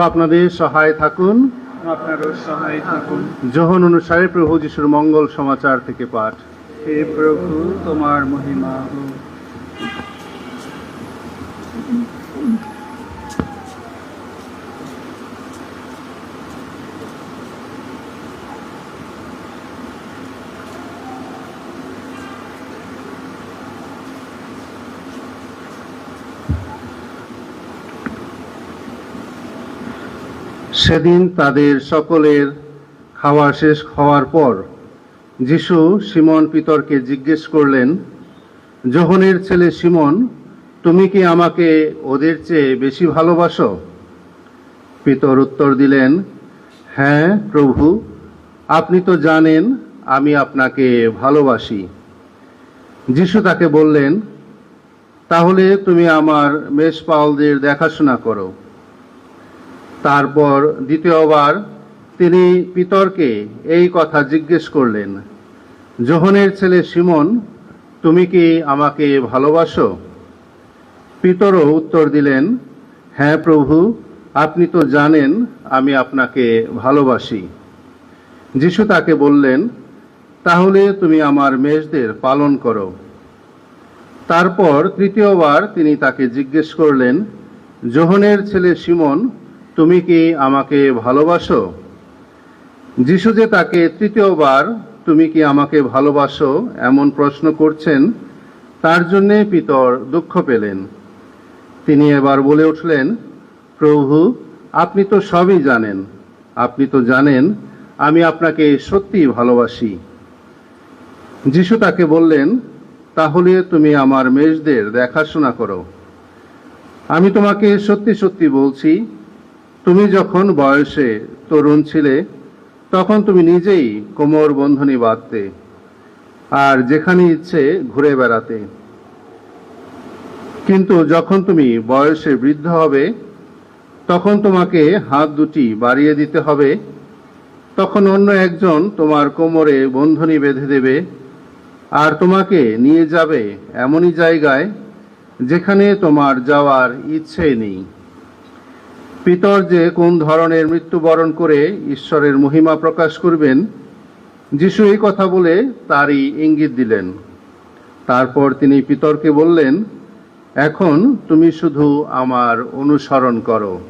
আপনাদের সহায় থাকুন। আপনারও সহায় থাকুন। যোহন অনুসারে প্রভু যিশুর মঙ্গল সমাচার থেকে পাঠ। হে প্রভু তোমার মহিমা হোক। সেদিন তাদের সকলের খাওয়া শেষ হওয়ার পর যিশু সিমন পিতরকে জিজ্ঞেস করলেন যোহনের ছেলে সিমন, তুমি কি আমাকে ওদের চেয়ে বেশি ভালোবাসো? পিতর উত্তর দিলেন হ্যাঁ প্রভু, আপনি তো জানেন আমি আপনাকে ভালোবাসি। যিশু তাকে বললেন, তাহলে তুমি আমার মেষপালদের দেখাশোনা করো। তারপর দ্বিতীয়বার তিনি পিতরকে এই কথা জিজ্ঞেস করলেন, জোহনের ছেলে সিমন তুমি কি আমাকে ভালোবাসো? পিতরও উত্তর দিলেন হ্যাঁ প্রভু, আপনি তো জানেন আমি আপনাকে ভালোবাসি। যিশু তাকে বললেন, তাহলে তুমি আমার মেষদের পালন করো। তারপর তৃতীয়বার তিনি তাকে জিজ্ঞেস করলেন, জোহনের ছেলে সিমন তুমি কি আমাকে ভালোবাসো? যিশু যে তাকে তৃতীয়বার তুমি কি আমাকে ভালোবাসো এমন প্রশ্ন করছেন, তার জন্যে পিতর দুঃখ পেলেন। তিনি এবার বলে উঠলেন, প্রভু, আপনি তো সবই জানেন। আপনি তো জানেন, আমি আপনাকে সত্যিই ভালোবাসি। যিশু তাকে বললেন, তাহলে তুমি আমার মেষদের দেখাশোনা করো। আমি তোমাকে সত্যি সত্যি বলছি তুমি যখন বয়সে তরুণ ছিলে, তখন তুমি নিজেই কোমর বন্ধনী বাঁধতে আর যেখানে ইচ্ছে ঘুরে বেড়াতে। কিন্তু যখন তুমি বয়সে বৃদ্ধ হবে, তখন তোমাকে হাত দুটি বাড়িয়ে দিতে হবে। তখন অন্য একজন তোমার কোমরে বন্ধনী বেঁধে দেবে আর তোমাকে নিয়ে যাবে এমনই জায়গায় যেখানে তোমার যাওয়ার ইচ্ছে নেই। পিতর যে কোন ধরনের মৃত্যুবরণ করে ঈশ্বরের মহিমা প্রকাশ করবেন, যিশু এই কথা বলে তারই ইঙ্গিত দিলেন। তারপর তিনি পিতরকে বললেন, এখন তুমি শুধু আমার অনুসরণ করো।